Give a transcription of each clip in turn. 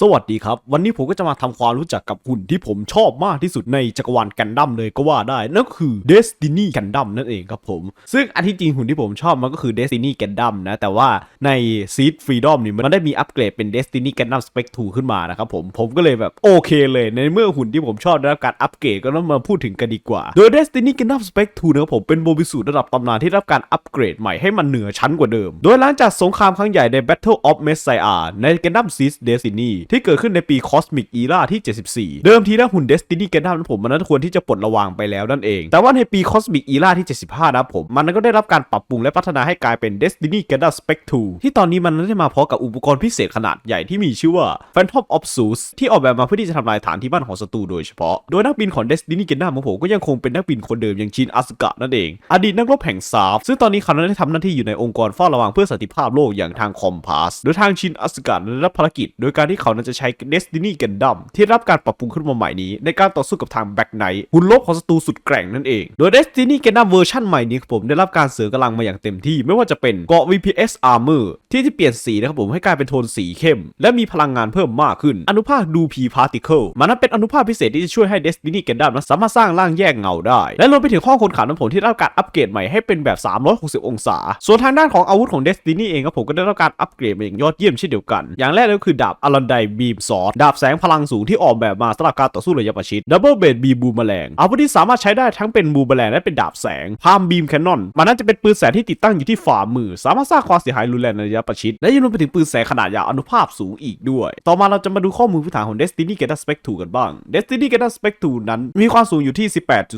สวัสดีครับ วันนี้ผมก็จะมาทำความรู้จักกับหุ่นที่ผมชอบมากที่สุดในจักรวาลกันดั้มเลยก็ว่าได้ นั่นก็คือ Destiny Gundam นั่นเองครับผม ซึ่งอันที่จริงหุ่นที่ผมชอบมันก็คือ Destiny Gundam นะ แต่ว่าใน Seed Freedom นี่มันได้มีอัปเกรดเป็น Destiny Gundam Spec 2 ขึ้นมานะครับผม ผมก็เลยแบบโอเคเลย ในเมื่อหุ่นที่ผมชอบได้รับการอัปเกรดก็ต้องมาพูดถึงกันดีกว่า โดย Destiny Gundam Spec 2นะครับผมเป็นโมบิสูระดับตำนานที่ได้รับการอัปเกรดใหม่ให้มันเหนือชั้นกว่าเดิม โดยหลังจากสงครามครั้งใหญ่ใน Battle of Messiah ใน Gundam Seed Destiny ที่เกิดขึ้นในปี Cosmic Era ที่ 74 เดิมทีนะหุ่น Destiny Gundam นั้นผมมันนั้นควรที่จะปลดระวางไปแล้วนั่นเอง แต่ว่าในปี Cosmic Era ที่ 75 นะผมมันก็ได้รับการปรับปรุงและพัฒนาให้กลายเป็น Destiny Gundam Spec 2 ที่ตอนนี้มันได้มาพร้อมกับอุปกรณ์พิเศษขนาดใหญ่ที่มีชื่อว่า Phantom of Zeus ที่ออกแบบมาเพื่อที่จะทำลายฐานที่มั่นของศัตรูโดยเฉพาะ โดยนักบินของ Destiny Gundam ของผมก็ยังคงเป็นนักบินคนเดิมอย่างชินอาสกะนั่นเอง อดีตนักรบแห่งซาฟซึ่งตอนนี้เขาได้ทำหน้าที่อยู่ในองค์กรเฝ้าระวังเพื่อสันติภาพโลกอย่างทางคอมพาสโดยทางชินอาสกะได้รับภารกิจ โดยการที่เขานั้นจะใช้ Destiny Gundam ที่รับการปรับปรุงขึ้นมาใหม่นี้ ในการต่อสู้กับทางแบ็กไนท์หุ่นลบของศัตรูสุดแกร่งนั่นเอง โดย Destiny Gundam เวอร์ชันใหม่นี้ครับผมได้รับการเสริมกำลังมาอย่างเต็มที่ ไม่ว่าจะเป็นเกาะ VPS Armor ที่ที่เปลี่ยนสีนะครับผมให้กลายเป็นโทนสีเข้ม และมีพลังงานเพิ่มมากขึ้น อนุภาคดู P Particle มันนั้นเป็นอนุภาคพิเศษที่จะช่วยให้ Destiny Gundam นั้นสามารถสร้างร่างแยกเงาได้ และรวมไปถึงข้อคนขาน้ำผมที่ได้รับการอัปเกรดใหม่ให้เป็นแบบ 360 องศา ส่วนทางด้านของอาวุธของ Destiny เองครับผมก็ได้รับการอัปเกรดมาอย่างยอดเยี่ยมเช่นเดียวกัน อย่างแรกเลยก็คือดาบอลันไดบีมซอดดาบแสงพลังสูงที่ออกแบบมาสำหรับการต่อสู้ระยะประชิดดับเบิลเบดบีบูมแมลงอาวุธที่สามารถใช้ได้ทั้งเป็นบูมแมลงและเป็นดาบแสงพามบีมแคนนอนมันน่าจะเป็นปืนแสงที่ติดตั้งอยู่ที่ฝ่ามือ สามารถสร้างความเสียหายรุนแรงในระยะประชิดและยังรวมไปถึงปืนแสงขนาดยาวอนุภาพสูงอีกด้วย ต่อมาเราจะมาดูข้อมูลพื้นฐานของ Destiny Gundam Spec 2กันบ้าง Destiny Gundam Spec 2นั้นมีความสูงอยู่ที่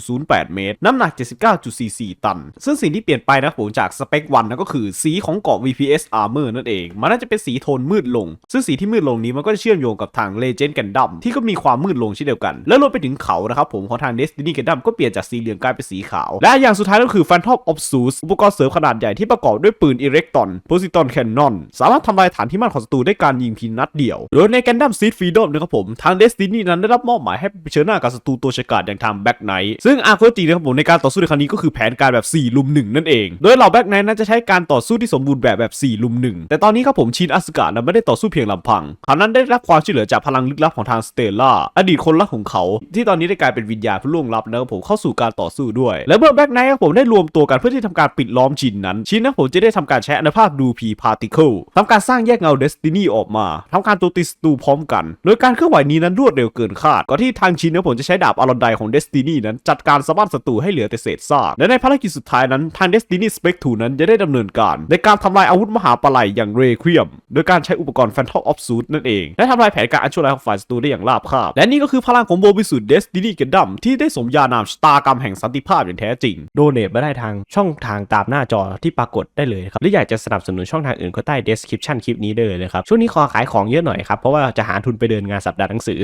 18.08 เมตร น้ำหนัก 79.44 ตัน ซึ่งสิ่งที่เปลี่ยนไปนะผมจาก Spec 1นั่นก็คือสีของเกราะ VPS Armor นั่นเอง มันน่าจะเป็นสีโทนมืดลง ซึ่งสีที่มืดลงนี้มันก็เชื่อมโยงกับทาง Legend Gundam ที่ก็มีความมืดลงเช่นเดียวกัน และรวมไปถึงเขานะครับผมของทาง Destiny Gundam ก็เปลี่ยนจากสีเหลืองกลายเป็นสีขาว และอย่างสุดท้ายก็คือ Phantom of Zeus อุปกรณ์เสริมขนาดใหญ่ที่ประกอบด้วยปืน Erecton Positon Cannon สามารถทำลายฐานที่มั่นของศัตรูได้การยิงเพียงนัดเดียวโดยใน Gundam Seed Freedom นะครับผมทาง Destiny นั้นได้รับมอบหมายให้ไปเผชิญหน้ากับศัตรูตัวฉกาจอย่างทาง Black Knight ซึ่งอาร์โคจีนะครับผมในการต่อสู้ในครั้งนี้ก็คือแผนการแบบ4ลุม1นั่นเอง โดยเหล่า Black Knight นั้นจะใช้การต่อสู้ที่สมบูรณ์แบบแบบ4ลุม1แต่ตอนนี้ครับผมชินอสกะนั้นไม่ได้ต่อสู้เพียงลำพังเขานั้นได้รับความช่วยเหลือจากพลังลึกลับของทางสเตลล่าอดีตคนรักของเขา ที่ตอนนี้ได้กลายเป็นวิญญาณผู้ล่วงลับนะครับผมเข้าสู่การต่อสู้ด้วย และเมื่อแบ็กไนท์ครับผมได้รวมตัวกันเพื่อที่ทำการปิดล้อมชินนั้นชินนะผมจะได้ทำการใช้อนุภาพดูพีพาร์ติเคิลทำการสร้างแยกเงาเดสตินีออกมาทำการโจมตีศัตรูพร้อมกัน โดยการเคลื่อนไหวนี้นั้นรวดเร็วเกินคาดก่อนที่ทางชินนะผมจะใช้ดาบอารอนไดของเดสตินีนั้นจัดการสะบัดศัตรูให้เหลือแต่เศษซากและในภารกิจสุดท้ายนั้นทางเดสตินีสเปกทูนั้นจะได้ดำเนินการ ในการทำลายอาวุธมหาปลัยอย่างเรควียม โดยการใช้อุปกรณ์ Phantom of s u i t นั่นเองและทำลายแผนการอันชั่วร้ายของฝ่ายศัตรูได้อย่างราบคาบ และนี่ก็คือพลังของโบวิสุดเดสตินีกันดัมที่ได้สมญานามชตากรรมแห่งสันติภาพอย่างแท้จริง โดเนทมาได้ทางช่องทางตามหน้าจอที่ปรากฏได้เลยครับหรืออยากจะสนับสนุนช่องทางอื่นก็ใต้ description คลิปนี้ได้เลยนะครับช่วงนี้ขอขายของเยอะหน่อยครับเพราะว่าจะหาทุนไปเดินงานสัปดาห์หนังสือ